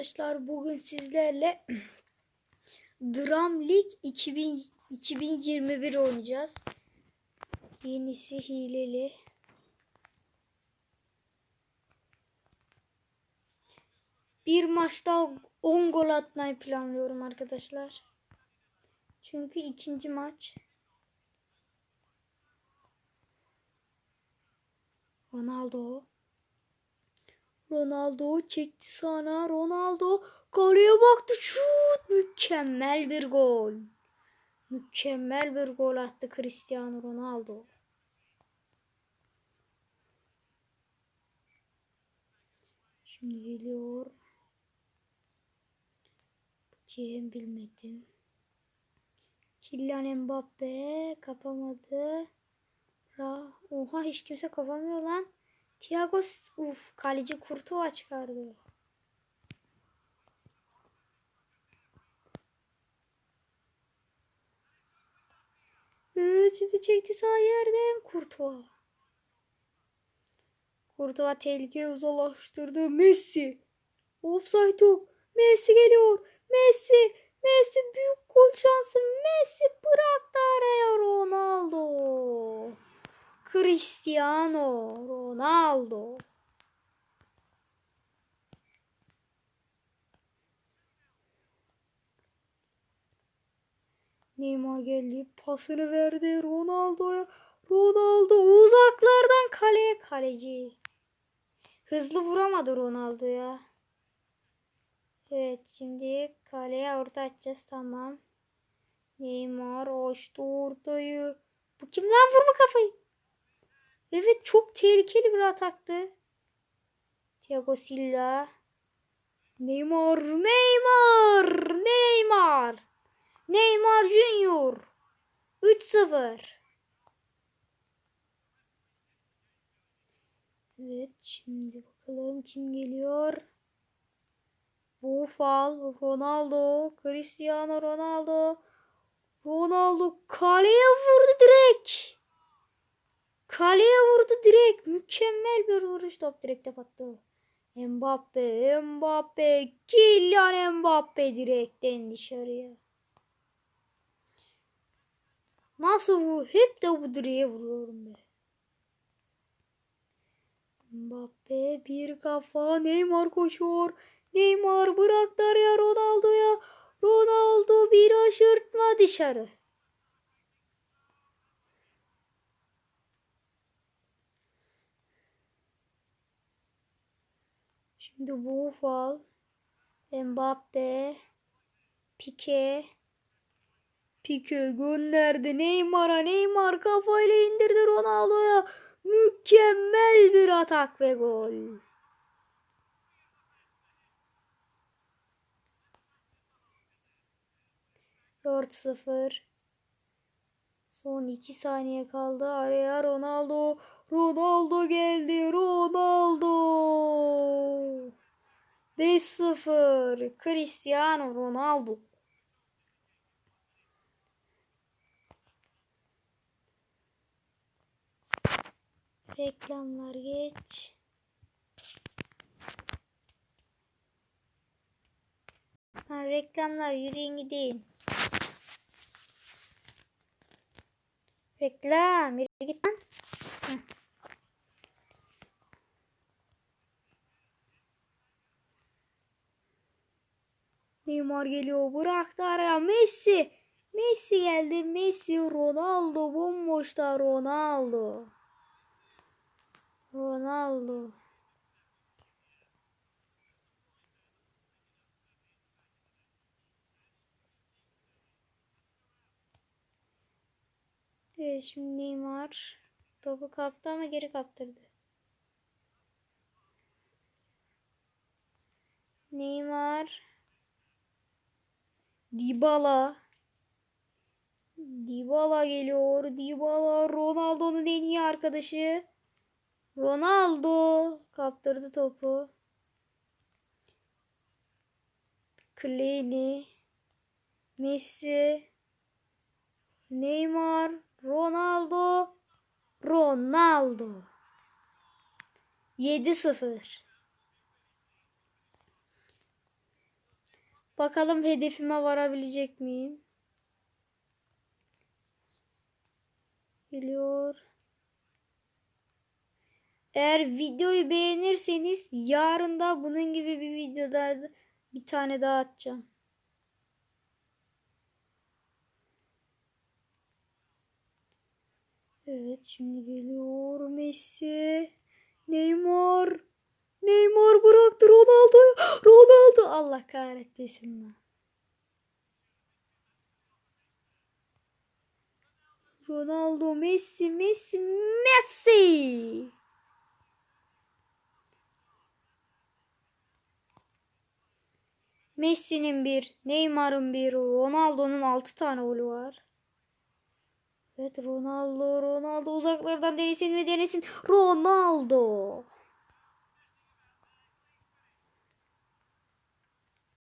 arkadaşlar bugün sizlerle Drum League 2000, 2021 oynayacağız. Yenisi hileli. Bir maçta 10 gol atmayı planlıyorum arkadaşlar. Çünkü ikinci maç. Ronaldo. Ronaldo çekti sana. Ronaldo kaleye baktı. Şut! Mükemmel bir gol. Mükemmel bir gol attı Cristiano Ronaldo. Şimdi geliyor. Kim bilmedim. Kylian Mbappe kapamadı. Oha hiç kimse kapamıyor lan. Thiago uf kaleci Kurtuğa çıkardı. Evet şimdi çekti sağ yerden Kurtuğa. Kurtuğa tehlikeyi uzaklaştırdı. Messi. Offside yok. Messi geliyor. Messi. Messi büyük gol şansı. Messi bıraktı araya Ronaldo. Cristiano Ronaldo. Neymar geldi. Pasını verdi Ronaldo'ya. Ronaldo uzaklardan kaleye kaleci. Hızlı vuramadı Ronaldo'ya. Evet şimdi kaleye orta açacağız tamam. Neymar açtı ortayı. Bu kim lan vurma kafayı. Evet çok tehlikeli bir ataktı. Thiago Silva. Neymar, Neymar, Neymar. Neymar Junior. 3-0. Evet şimdi bakalım kim geliyor. Bufal, Ronaldo, Cristiano Ronaldo. Ronaldo kaleye vurdu direkt. Kaleye vurdu direkt. Mükemmel bir vuruş. Top direkte pattı. Mbappe, Mbappe, Kylian Mbappe direkten dışarıya. Nasıl bu? Hep de bu direğe vuruyorum be. Mbappe bir kafa. Neymar koşuyor. Neymar bıraktı araya Ronaldo'ya. Ronaldo bir aşırtma dışarı. Şimdi Buffal, Mbappe, Pique, Pique gönderdi Neymar'a. Neymar kafayla indirdi Ronaldo'ya. Mükemmel bir atak ve gol. Dört sıfır. Son iki saniye kaldı. Araya Ronaldo. Ronaldo geldi. Ronaldo. 5-0. Cristiano Ronaldo. Reklamlar geç. Ha, reklamlar yürüyün gideyim. Reklam. Yürü git lan. Neymar geliyor. Bıraktı araya. Messi. Messi geldi. Messi. Ronaldo. Bomboşta Ronaldo. Ronaldo. Evet şimdi Neymar topu kaptı ama geri kaptırdı. Neymar Dybala Dybala geliyor. Dybala Ronaldo'nun en iyi arkadaşı. Ronaldo kaptırdı topu. Kleni Messi Neymar Ronaldo Ronaldo 7-0 Bakalım hedefime varabilecek miyim? Geliyor. Eğer videoyu beğenirseniz yarın da bunun gibi bir videoda bir tane daha atacağım. Evet şimdi geliyor Messi. Neymar. Neymar bıraktı Ronaldo'yu. Ronaldo Allah kahretmesin lan. Ronaldo, Messi, Messi, Messi. Messi'nin bir, Neymar'ın bir, Ronaldo'nun 6 tane golü var. Evet Ronaldo, Ronaldo uzaklardan denesin mi denesin. Ronaldo.